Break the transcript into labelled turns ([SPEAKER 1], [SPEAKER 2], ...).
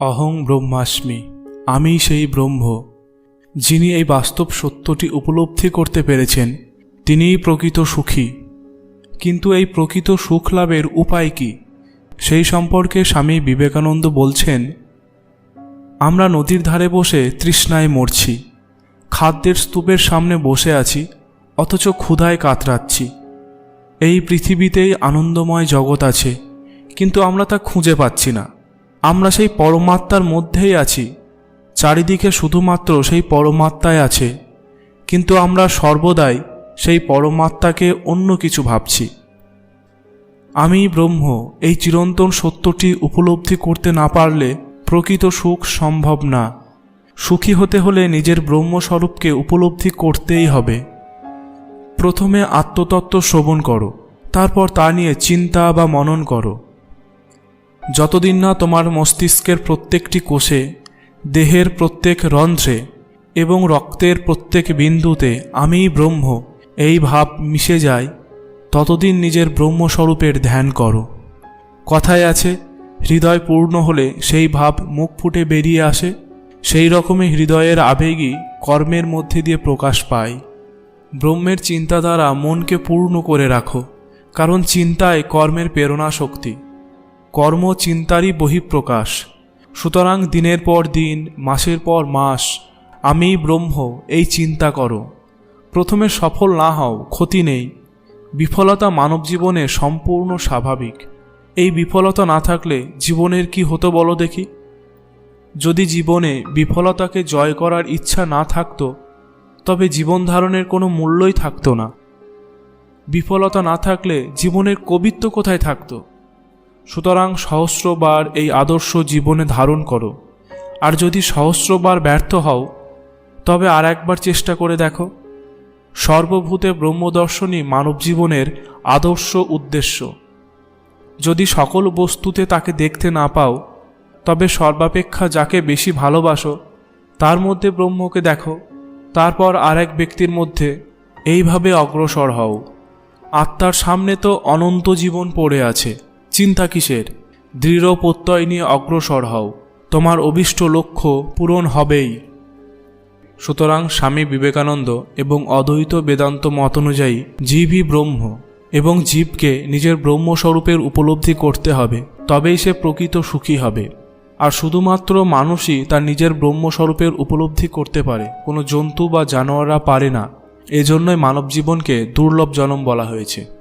[SPEAKER 1] অহং ব্রহ্মাস্মি, আমি সেই ব্রহ্ম, যিনি এই বাস্তব সত্যটি উপলব্ধি করতে পেরেছেন, তিনিই প্রকৃত সুখী। কিন্তু এই প্রকৃত সুখ লাভের উপায় কি? সেই সম্পর্কে স্বামী বিবেকানন্দ বলছেন, আমরা নদীর ধারে বসে তৃষ্ণায় মরছি, খাদ্যের স্তূপের সামনে বসে আছি, অথচ ক্ষুধায় কাতরাচ্ছি। এই পৃথিবীতেই আনন্দময় জগৎ আছে, কিন্তু আমরা তা খুঁজে পাচ্ছি না। আমরা সেই পরমাত্মার মধ্যেই আছি। চারিদিকে শুধুমাত্র সেই পরমাত্মায় আছে। কিন্তু আমরা সর্বদাই সেই পরমাত্মাকে অন্য কিছু ভাবছি। আমি ব্রহ্ম, এই চিরন্তন সত্যটি উপলব্ধি করতে না পারলে প্রকৃত সুখ সম্ভব না। সুখী হতে হলে নিজের ব্রহ্মস্বরূপকে উপলব্ধি করতেই হবে। প্রথমে আত্মতত্ত্ব শ্রবণ করো, তারপর তা নিয়ে চিন্তা বা মনন করো। যতদিন না তোমার মস্তিষ্কের প্রত্যেকটি কোষে, দেহের প্রত্যেক রন্ধ্রে এবং রক্তের প্রত্যেক বিন্দুতে আমিই ব্রহ্ম, এই ভাব মিশে যায়, ততদিন নিজের ব্রহ্মস্বরূপের ধ্যান করো। কথায় আছে, হৃদয় পূর্ণ হলে সেই ভাব মুখ ফুটে বেরিয়ে আসে, সেই রকমই হৃদয়ের আবেগই কর্মের মধ্যে দিয়ে প্রকাশ পায়। ব্রহ্মের চিন্তা দ্বারা মনকে পূর্ণ করে রাখো, কারণ চিন্তায় কর্মের প্রেরণা শক্তি কর্ম চিন্তারই বহিঃপ্রকাশ। সুতরাং দিনের পর দিন, মাসের পর মাস, আমিই ব্রহ্ম, এই চিন্তা করো। প্রথমে সফল না হও, ক্ষতি নেই। বিফলতা মানব জীবনে সম্পূর্ণ স্বাভাবিক। এই বিফলতা না থাকলে জীবনের কি হতো বলো দেখি? যদি জীবনে বিফলতাকে জয় করার ইচ্ছা না থাকতো, তবে জীবন ধারণের কোনো মূল্যই থাকতো না। বিফলতা না থাকলে জীবনের কবিত্ব কোথায় থাকতো? সুতরাং সহস্রবার এই আদর্শ জীবনে ধারণ করো। আর যদি সহস্রবার ব্যর্থ হও, তবে আর একবার চেষ্টা করে দেখো। সর্বভূতে ব্রহ্মদর্শনই মানব জীবনের আদর্শ উদ্দেশ্য। যদি সকল বস্তুতে তাকে দেখতে না পাও, তবে সর্বাপেক্ষা যাকে বেশি ভালোবাসো, তার মধ্যে ব্রহ্মকে দেখো। তারপর আরেক ব্যক্তির মধ্যে এইভাবে অগ্রসর হও। আত্মার সামনে তো অনন্ত জীবন পড়ে আছে। চিন্তা কিসের? দৃঢ় প্রত্যয় নিয়ে অগ্রসর হও। তোমার অভিষ্ট লক্ষ্য পূরণ হবেই। সুতরাং স্বামী বিবেকানন্দ এবং অদ্বৈত বেদান্ত মত অনুযায়ী জীবই ব্রহ্ম এবং জীবকে নিজের ব্রহ্মস্বরূপের উপলব্ধি করতে হবে, তবেই সে প্রকৃত সুখী হবে। আর শুধুমাত্র মানুষই তার নিজের ব্রহ্মস্বরূপের উপলব্ধি করতে পারে, কোনো জন্তু বা জানোয়াররা পারে না। এজন্যই মানব জীবনকে দুর্লভ জনম বলা হয়েছে।